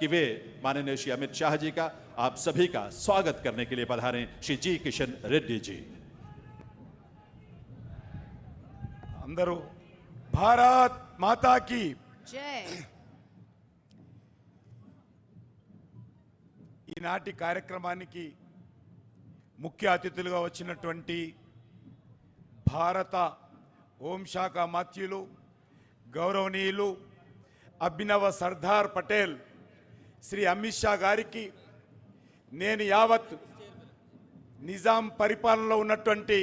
कि वे माननीय श्री अमित शाह जी का आप सभी का स्वागत करने के लिए पधारें श्री जी किशन रेड्डी जी అందరూ భారత్ మాతాకి జై ఈనాటి కార్యక్రమానికి ముఖ్య అతిథులుగా వచ్చినటువంటి భారత హోంశాఖ మాత్యులు గౌరవనీయులు అభినవ సర్దార్ పటేల్ శ్రీ అమిత్ షా గారికి నేను యావత్ నిజాం పరిపాలనలో ఉన్నటువంటి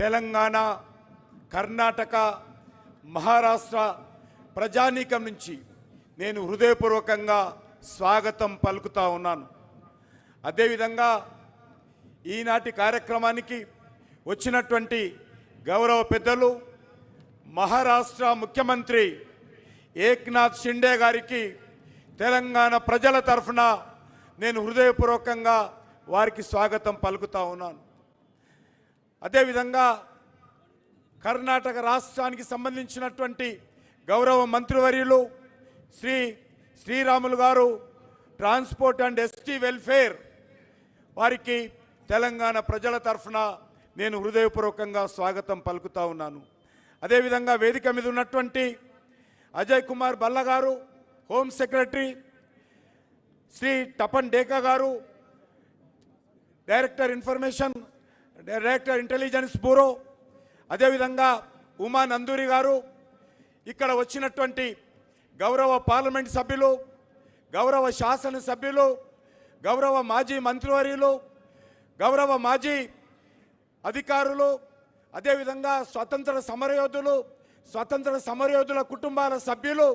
తెలంగాణ కర్ణాటక మహారాష్ట్ర ప్రజానీకం నుంచి నేను హృదయపూర్వకంగా స్వాగతం పలుకుతా ఉన్నాను. అదేవిధంగా ఈనాటి కార్యక్రమానికి వచ్చినటువంటి గౌరవ పెద్దలు మహారాష్ట్ర ముఖ్యమంత్రి ఏక్నాథ్ షిండే గారికి తెలంగాణ ప్రజల తరఫున నేను హృదయపూర్వకంగా వారికి స్వాగతం పలుకుతా ఉన్నాను. అదేవిధంగా కర్ణాటక రాష్ట్రానికి సంబంధించినటువంటి గౌరవ మంత్రివర్యులు శ్రీ శ్రీరాములు గారు ట్రాన్స్పోర్ట్ అండ్ ఎస్టీ వెల్ఫేర్ వారికి తెలంగాణ ప్రజల తరఫున నేను హృదయపూర్వకంగా స్వాగతం పలుకుతా ఉన్నాను. అదేవిధంగా వేదిక మీద ఉన్నటువంటి Ajay Kumar Bhalla garu home secretary Shri Tapan Deka garu director information director intelligence bureau అదేవిధంగా ఉమా నందూరి గారు ఇక్కడ వచ్చినటువంటి గౌరవ పార్లమెంట్ సభ్యులు గౌరవ శాసన సభ్యులు గౌరవ మాజీ మంత్రివర్యులు గౌరవ మాజీ అధికారులు అదేవిధంగా స్వతంత్ర సమరయోధులు స్వతంత్ర సమరయోధుల కుటుంబాల సభ్యులు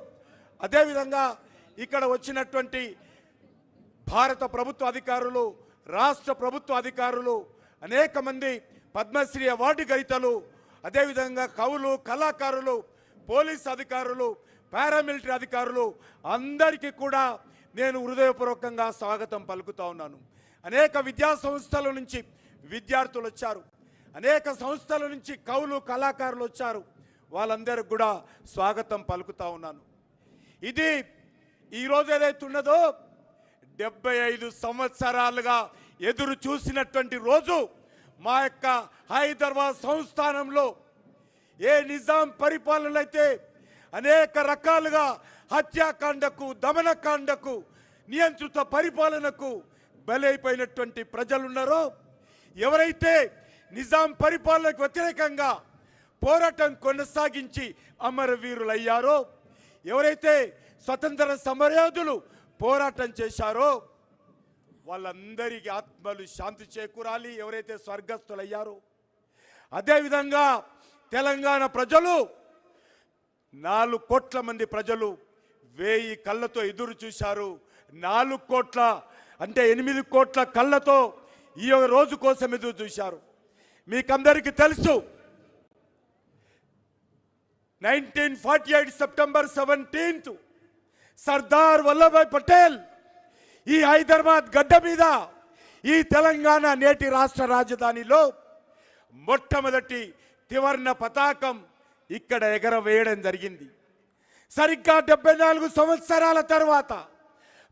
అదేవిధంగా ఇక్కడ వచ్చినటువంటి భారత ప్రభుత్వ అధికారులు రాష్ట్ర ప్రభుత్వ అధికారులు అనేక మంది పద్మశ్రీ అవార్డు గైతలు అదేవిధంగా కవులు కళాకారులు పోలీస్ అధికారులు పారామిలిటరీ అధికారులు అందరికీ కూడా నేను హృదయపూర్వకంగా స్వాగతం పలుకుతా ఉన్నాను. అనేక విద్యా సంస్థల నుంచి విద్యార్థులు వచ్చారు. అనేక సంస్థల నుంచి కవులు కళాకారులు వచ్చారు. వాళ్ళందరికి కూడా స్వాగతం పలుకుతా ఉన్నాను. ఇది ఈరోజు ఏదైతే ఉన్నదో డెబ్బై ఐదు సంవత్సరాలుగా ఎదురు చూసినటువంటి రోజు మా యొక్క హైదరాబాద్ సంస్థానంలో ఏ నిజాం పరిపాలన అయితే అనేక రకాలుగా హత్యాకాండకు దమనకాండకు నియంత్రిత పరిపాలనకు బలైపోయినటువంటి ప్రజలున్నారో ఎవరైతే నిజాం పరిపాలనకు వ్యతిరేకంగా పోరాటం కొనసాగించి అమరవీరులయ్యారో ఎవరైతే స్వతంత్ర సమరయోధులు పోరాటం చేశారో వాళ్ళందరికీ ఆత్మలు శాంతి చేకూరాలి ఎవరైతే స్వర్గస్థులయ్యారో. అదేవిధంగా తెలంగాణ ప్రజలు నాలుగు కోట్ల మంది ప్రజలు వేయి కళ్ళతో ఎదురు చూశారు. నాలుగు కోట్ల అంటే ఎనిమిది కోట్ల కళ్ళతో ఈ రోజు కోసం ఎదురు చూశారు. మీకందరికీ తెలుసు nineteen forty eight September seventeenth Sardar Vallabhbhai Patel ఈ హైదరాబాద్ గడ్డ మీద ఈ తెలంగాణ నేటి రాష్ట్ర రాజధానిలో మొట్టమొదటి త్రివర్ణ పతాకం ఇక్కడ ఎగరవేయడం జరిగింది. సరిగ్గా డెబ్బై నాలుగు సంవత్సరాల తర్వాత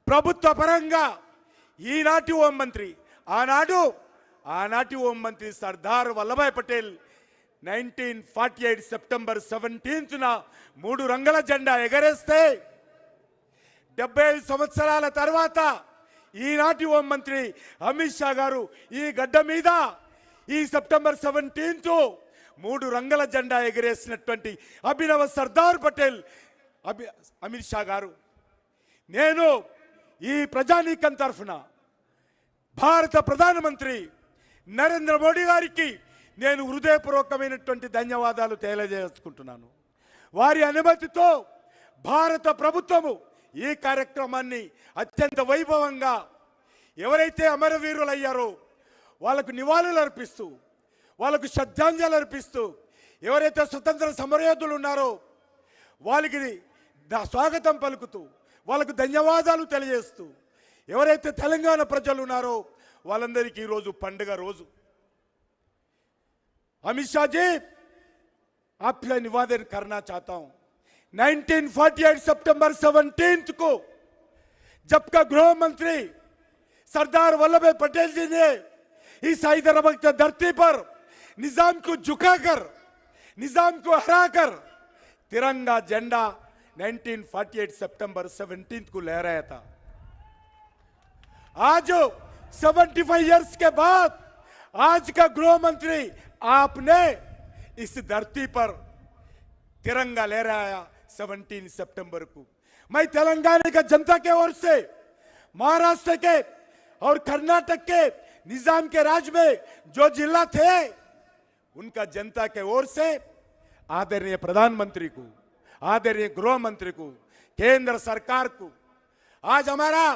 ప్రభుత్వ పరంగా ఈనాటి హోంమంత్రి ఆనాడు ఆనాటి హోం మంత్రి Sardar Vallabhbhai Patel nineteen forty eight September సెవెంటీన్త్న మూడు రంగుల జెండా ఎగరేస్తే డెబ్బై ఐదు సంవత్సరాల తర్వాత ఈనాటి హోం మంత్రి అమిత్ షా గారు ఈ గడ్డ మీద ఈ సెప్టెంబర్ సెవెంటీన్త్ మూడు రంగుల జెండా ఎగరేసినటువంటి అభినవ సర్దార్ పటేల్ అభి అమిత్ షా గారు. నేను ఈ ప్రజానీకం తరఫున భారత ప్రధానమంత్రి నరేంద్ర మోడీ గారికి నేను హృదయపూర్వకమైనటువంటి ధన్యవాదాలు తెలియజేసుకుంటున్నాను. వారి అనుమతితో భారత ప్రభుత్వము ఈ కార్యక్రమాన్ని అత్యంత వైభవంగా ఎవరైతే అమరవీరులయ్యారో వాళ్ళకు నివాళులు అర్పిస్తూ వాళ్ళకు శ్రద్ధాంజలి అర్పిస్తూ ఎవరైతే స్వతంత్ర సమరయోధులు ఉన్నారో వాళ్ళకి స్వాగతం పలుకుతూ వాళ్ళకు ధన్యవాదాలు తెలియజేస్తూ ఎవరైతే తెలంగాణ ప్రజలు ఉన్నారో వాళ్ళందరికీ ఈరోజు పండుగ రోజు. अमित शाह जी आपसे निवेदन करना चाहता हूँ। 1948 सितंबर 17 को जब का गृह मंत्री सरदार वल्लभ भाई पटेल जी ने इस हैदराबाद धरती पर निज़ाम को झुकाकर, निज़ाम को हराकर तिरंगा झंडा 1948 सितंबर 17 को लहराया था। आज 75 इयर्स के बाद आज का गृह मंत्री आपने इस धरती पर तिरंगा लहराया 17 सितंबर को। मैं तेलंगाना का जनता के ओर से, महाराष्ट्र के और कर्नाटक के निज़ाम के राज में जो जिला थे, उनका जनता के ओर से आदरणीय प्रधानमंत्री को, आदरणीय गृह मंत्री को, केंद्र सरकार को, आज हमारा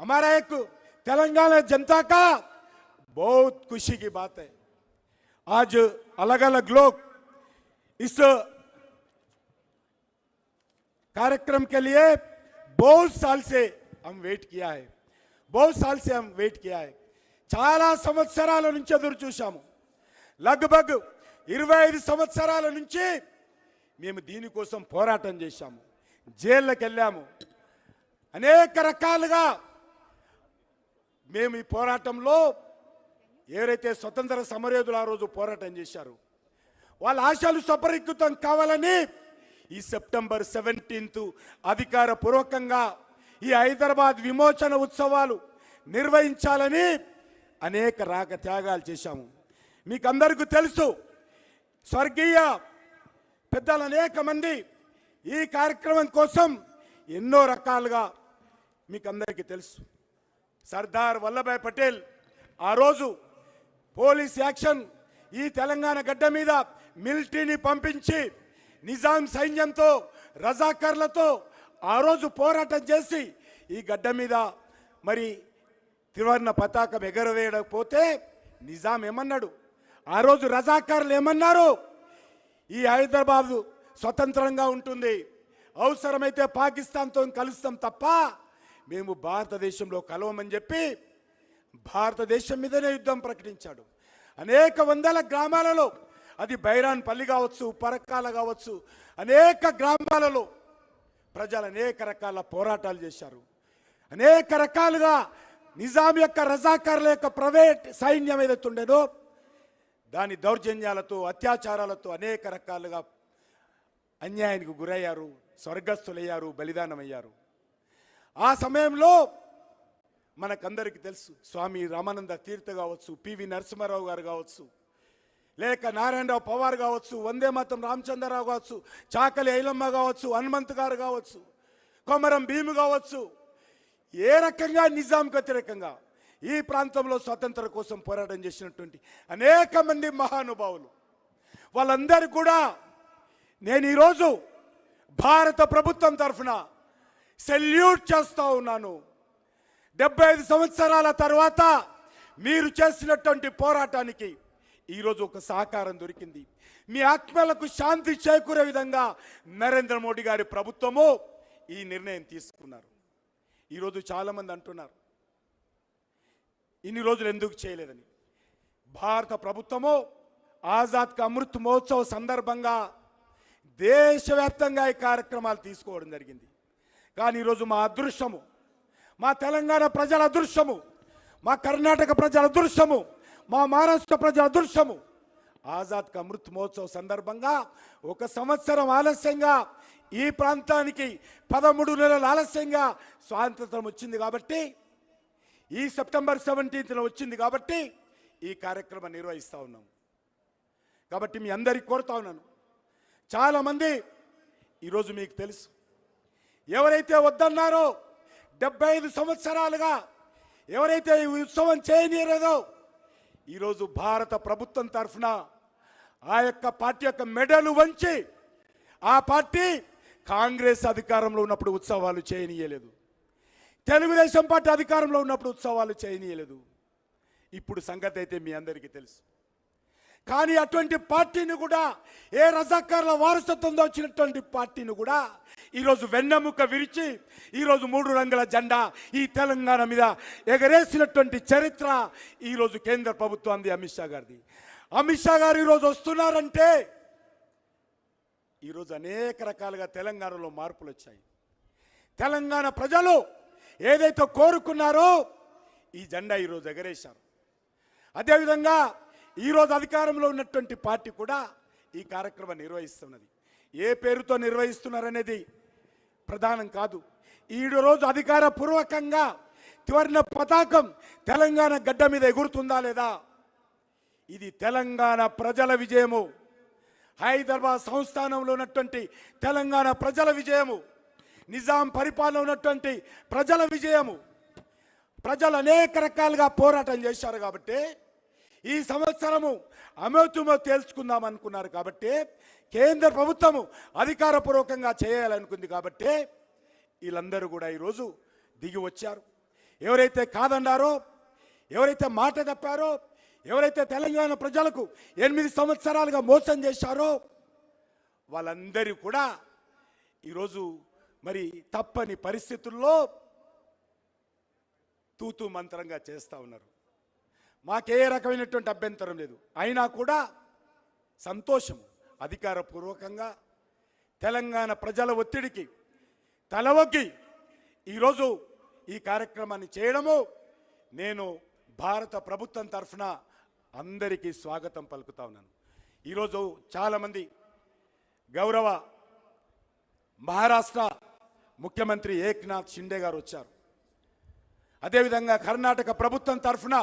हमारा एक तेलंगाना जनता का बहुत खुशी की बात है आज अलग अलग लोग इस कार्यक्रम के लिए बहुत साल से हम वेट किया है बहुत साल से हम वेट किया है చాలా సంవత్సరాల నుంచి ఎదురు చూశాము లగ్భగ్ ఇరవై ఐదు సంవత్సరాల నుంచి మేము దీనికోసం పోరాటం చేశాము జైళ్ళకి వెళ్ళాము అనేక రకాలుగా మేము ఈ పోరాటంలో ఎవరైతే స్వతంత్ర సమరయోధులు ఆ రోజు పోరాటం చేశారు వాళ్ళ ఆశలు సఫరీకృతం కావాలని ఈ సెప్టెంబర్ సెవెంటీన్త్ అధికారపూర్వకంగా ఈ హైదరాబాద్ విమోచన ఉత్సవాలు నిర్వహించాలని అనేక రాక త్యాగాలు చేశాము. మీకు అందరికీ తెలుసు స్వర్గీయ పెద్దలు అనేక మంది ఈ కార్యక్రమం కోసం ఎన్నో రకాలుగా మీకు అందరికీ తెలుసు. సర్దార్ వల్లభాయ్ పటేల్ ఆ రోజు పోలీస్ యాక్షన్ ఈ తెలంగాణ గడ్డ మీద మిలిటరీని పంపించి నిజాం సైన్యంతో రజాకర్లతో ఆ రోజు పోరాటం చేసి ఈ గడ్డ మీద మరి త్రివర్ణ పతాకం ఎగరవేయకపోతే నిజాం ఏమన్నాడు? ఆ రోజు రజాకారులు ఏమన్నారు? ఈ హైదరాబాదు స్వతంత్రంగా ఉంటుంది. అవసరమైతే పాకిస్తాన్తో కలుస్తాం తప్ప మేము భారతదేశంలో కలవమని చెప్పి భారతదేశం మీదనే యుద్ధం ప్రకటించాడు. అనేక వందల గ్రామాలలో అది బైరాన్ పల్లి కావచ్చు పరకాల కావచ్చు అనేక గ్రామాలలో ప్రజలు అనేక రకాల పోరాటాలు చేశారు. అనేక రకాలుగా నిజాం యొక్క రజాకారుల యొక్క ప్రైవేట్ సైన్యం ఏదైతే ఉండేదో దాని దౌర్జన్యాలతో అత్యాచారాలతో అనేక రకాలుగా అన్యాయానికి గురయ్యారు స్వర్గస్థులయ్యారు బలిదానమయ్యారు. ఆ సమయంలో మనకందరికీ తెలుసు. స్వామి రామానంద తీర్థ కావచ్చు పివి నరసింహారావు గారు కావచ్చు లేక నారాయణరావు పవార్ కావచ్చు వందే మాతం రామచంద్రరావు కావచ్చు చాకలి ఐలమ్మ కావచ్చు హనుమంత్ గారు కావచ్చు కొమరం భీము కావచ్చు. ఏ రకంగా నిజాంకి వ్యతిరేకంగా ఈ ప్రాంతంలో స్వతంత్ర కోసం పోరాటం చేసినటువంటి అనేక మంది మహానుభావులు. వాళ్ళందరూ కూడా నేను ఈరోజు భారత ప్రభుత్వం తరఫున సెల్యూట్ చేస్తూ ఉన్నాను. డెబ్బై ఐదు సంవత్సరాల తర్వాత మీరు చేసినటువంటి పోరాటానికి ఈరోజు ఒక సహకారం దొరికింది. మీ ఆత్మలకు శాంతి చేకూరే విధంగా నరేంద్ర మోడీ గారి ప్రభుత్వము ఈ నిర్ణయం తీసుకున్నారు. ఈరోజు చాలామంది అంటున్నారు ఇన్ని రోజులు ఎందుకు చేయలేదని? భారత ప్రభుత్వము ఆజాద్ కా అమృత్ మహోత్సవ్ సందర్భంగా దేశవ్యాప్తంగా ఈ కార్యక్రమాలు తీసుకోవడం జరిగింది. కానీ ఈరోజు మా అదృష్టము మా తెలంగాణ ప్రజల అదృశ్యము మా కర్ణాటక ప్రజల అదృశ్యము మా మహారాష్ట్ర ప్రజల అదృశ్యము ఆజాద్ అమృత్ మహోత్సవ్ సందర్భంగా ఒక సంవత్సరం ఆలస్యంగా ఈ ప్రాంతానికి పదమూడు నెలల ఆలస్యంగా స్వాతంత్రం వచ్చింది కాబట్టి ఈ సెప్టెంబర్ సెవెంటీన్త్న వచ్చింది కాబట్టి ఈ కార్యక్రమం నిర్వహిస్తూ ఉన్నాం. కాబట్టి మీ అందరికి కోరుతా ఉన్నాను. చాలామంది ఈరోజు మీకు తెలుసు. ఎవరైతే వద్దన్నారో డెబ్బై ఐదు సంవత్సరాలుగా ఎవరైతే ఈ ఉత్సవం చేయనీయలేదో ఈరోజు భారత ప్రభుత్వం తరఫున ఆ యొక్క పార్టీ యొక్క మెడలు వంచి ఆ పార్టీ కాంగ్రెస్ అధికారంలో ఉన్నప్పుడు ఉత్సవాలు చేయనీయలేదు. తెలుగుదేశం పార్టీ అధికారంలో ఉన్నప్పుడు ఉత్సవాలు చేయనీయలేదు. ఇప్పుడు సంగతి అయితే మీ అందరికీ తెలుసు. కానీ అటువంటి పార్టీని కూడా ఏ రజాకారుల వారసత్వంలో వచ్చినటువంటి పార్టీని కూడా ఈరోజు వెన్నెముక విరిచి ఈరోజు మూడు రంగుల జెండా ఈ తెలంగాణ మీద ఎగరేసినటువంటి చరిత్ర ఈరోజు కేంద్ర ప్రభుత్వాన్ని అమిత్ షా గారిది. అమిత్ షా గారు ఈరోజు వస్తున్నారంటే ఈరోజు అనేక రకాలుగా తెలంగాణలో మార్పులు వచ్చాయి. తెలంగాణ ప్రజలు ఏదైతే కోరుకున్నారో ఈ జెండా ఈరోజు ఎగరేశారు. అదేవిధంగా ఈరోజు అధికారంలో ఉన్నటువంటి పార్టీ కూడా ఈ కార్యక్రమం నిర్వహిస్తున్నది. ఏ పేరుతో నిర్వహిస్తున్నారనేది ప్రధానం కాదు. ఈడు రోజు అధికార పూర్వకంగా పతాకం తెలంగాణ గడ్డ మీద ఎగురుతుందా లేదా? ఇది తెలంగాణ ప్రజల విజయము. హైదరాబాద్ సంస్థానంలో ఉన్నటువంటి తెలంగాణ ప్రజల విజయము. నిజాం పరిపాలన ఉన్నటువంటి ప్రజల విజయము. ప్రజలు అనేక రకాలుగా పోరాటం చేశారు కాబట్టి ఈ సంవత్సరము అమోతుమో తేల్చుకుందాం అనుకున్నారు కాబట్టి కేంద్ర ప్రభుత్వము అధికారపూర్వకంగా చేయాలనుకుంది కాబట్టి వీళ్ళందరూ కూడా ఈరోజు దిగి వచ్చారు. ఎవరైతే కాదన్నారో ఎవరైతే మాట తప్పారో ఎవరైతే తెలంగాణ ప్రజలకు ఎనిమిది సంవత్సరాలుగా మోసం చేశారో వాళ్ళందరూ కూడా ఈరోజు మరి తప్పని పరిస్థితుల్లో తూతూ మంత్రంగా చేస్తూ ఉన్నారు. మాకే రకమైనటువంటి అభ్యంతరం లేదు. అయినా కూడా సంతోషము. అధికారపూర్వకంగా తెలంగాణ ప్రజల ఒత్తిడికి తలవొగ్గి ఈరోజు ఈ కార్యక్రమాన్ని చేయడము నేను భారత ప్రభుత్వం తరఫున అందరికీ స్వాగతం పలుకుతా ఉన్నాను. ఈరోజు చాలామంది గౌరవ మహారాష్ట్ర ముఖ్యమంత్రి ఏక్నాథ్ షిండే గారు వచ్చారు. అదేవిధంగా కర్ణాటక ప్రభుత్వం తరఫున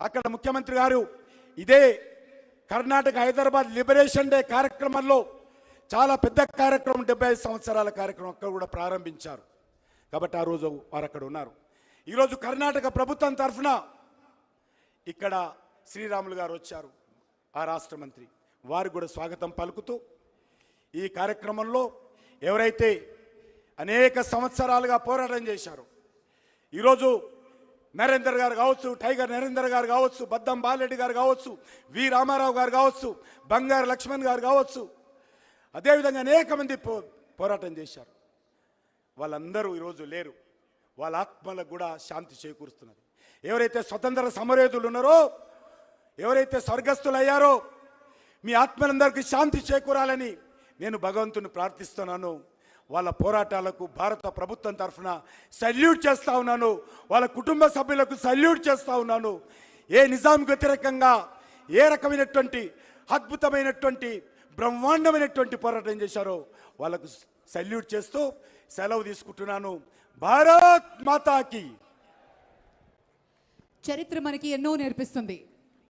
అక్కడ ముఖ్యమంత్రి గారు ఇదే కర్ణాటక హైదరాబాద్ లిబరేషన్ డే కార్యక్రమంలో చాలా పెద్ద కార్యక్రమం డెబ్బై ఐదు సంవత్సరాల కార్యక్రమం అక్కడ కూడా ప్రారంభించారు. కాబట్టి ఆ రోజు వారు అక్కడ ఉన్నారు. ఈరోజు కర్ణాటక ప్రభుత్వం తరఫున ఇక్కడ శ్రీరాములు గారు వచ్చారు ఆ రాష్ట్ర మంత్రి. వారు కూడా స్వాగతం పలుకుతూ ఈ కార్యక్రమంలో ఎవరైతే అనేక సంవత్సరాలుగా పోరాటం చేశారో ఈరోజు నరేందర్ గారు కావచ్చు టైగర్ నరేందర్ గారు కావచ్చు బద్దం బాలరెడ్డి గారు కావచ్చు వి రామారావు గారు కావచ్చు బంగారు లక్ష్మణ్ గారు కావచ్చు. అదేవిధంగా అనేక మంది పో పోరాటం చేశారు. వాళ్ళందరూ ఈరోజు లేరు. వాళ్ళ ఆత్మలకు కూడా శాంతి చేకూరుస్తున్నది. ఎవరైతే స్వతంత్ర సమరయోధులు ఉన్నారో ఎవరైతే స్వర్గస్థులయ్యారో మీ ఆత్మలందరికీ శాంతి చేకూరాలని నేను భగవంతుని ప్రార్థిస్తున్నాను. వాళ్ళ పోరాటాలకు భారత ప్రభుత్వం తరఫున సల్యూట్ చేస్తూ ఉన్నాను. వాళ్ళ కుటుంబ సభ్యులకు సల్యూట్ చేస్తూ ఉన్నాను. ఏ నిజాం వ్యతిరేకంగా ఏ రకమైనటువంటి అద్భుతమైనటువంటి బ్రహ్మాండమైనటువంటి పోరాటం చేశారో వాళ్ళకు సల్యూట్ చేస్తూ సెలవు తీసుకుంటున్నాను. భారత్ మాతాకి. చరిత్ర మనకి ఎన్నో నేర్పిస్తుంది.